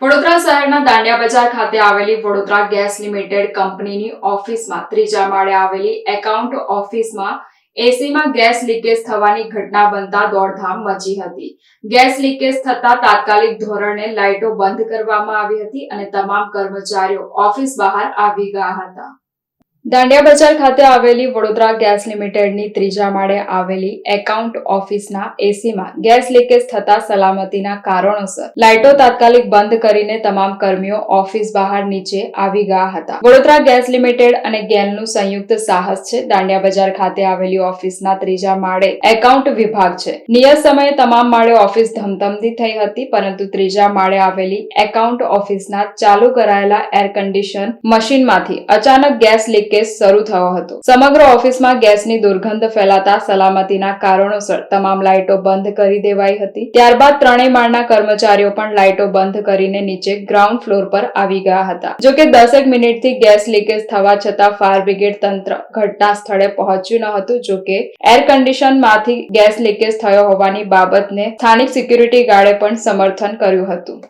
વડોદરા શહેરના દાંડિયા બજાર ખાતે આવેલી વડોદરા ગેસ લિમિટેડ કંપનીની ઓફિસમાં ત્રીજા માળે આવેલી એકાઉન્ટ ઓફિસમાં એસીમાં ગેસ લીકેજ થવાની ઘટના બનતા દોડધામ મચી હતી. ગેસ લીકેજ થતા તાત્કાલિક ધોરણે લાઇટો બંધ કરવામાં આવી હતી અને તમામ કર્મચારીઓ ઓફિસ બહાર આવી ગયા હતા. દાંડિયા બજાર ખાતે આવેલી વડોદરા ગેસ લિમિટેડની ત્રીજા માળે આવેલી એકાઉન્ટ ઓફિસના એસીમાં ગેસ લીકેજ થતા સલામતીના કારણોસર લાઇટો તાત્કાલિક બંધ કરીને તમામ કર્મીઓ ઓફિસ બહાર નીચે આવી ગયા હતા. વડોદરા ગેસ લિમિટેડ અને ગેલનું સંયુક્ત સાહસ છે. દાંડિયા બજાર ખાતે આવેલી ઓફિસના ત્રીજા માળે એકાઉન્ટ વિભાગ છે. નિયત સમયે તમામ માળે ઓફિસ ધમધમતી થઈ હતી, પરંતુ ત્રીજા માળે આવેલી એકાઉન્ટ ઓફિસના ચાલુ કરાયેલા એર કન્ડિશન મશીનમાંથી અચાનક ગેસ લીકેજ શરૂ થયો હતો. સમગ્ર ઓફિસમાં ગેસની દુર્ગંધ ફેલાતા સલામતીના કારણોસર તમામ લાઇટો બંધ કરી દેવાઈ હતી. ત્યારબાદ ત્રણેય માળના કર્મચારીઓ પણ લાઇટો બંધ કરીને નીચે ગ્રાઉન્ડ ફ્લોર પર આવી ગયા હતા. જોકે દસેક મિનિટથી ગેસ લીકેજ થવા છતાં ફાયર બ્રિગેડ તંત્ર ઘટના સ્થળે પહોંચ્યું ન હતું. જોકે એર કન્ડિશનમાંથી ગેસ લીકેજ થયો હોવાની બાબતને સ્થાનિક સિક્યુરિટી ગાર્ડે પણ સમર્થન કર્યું હતું.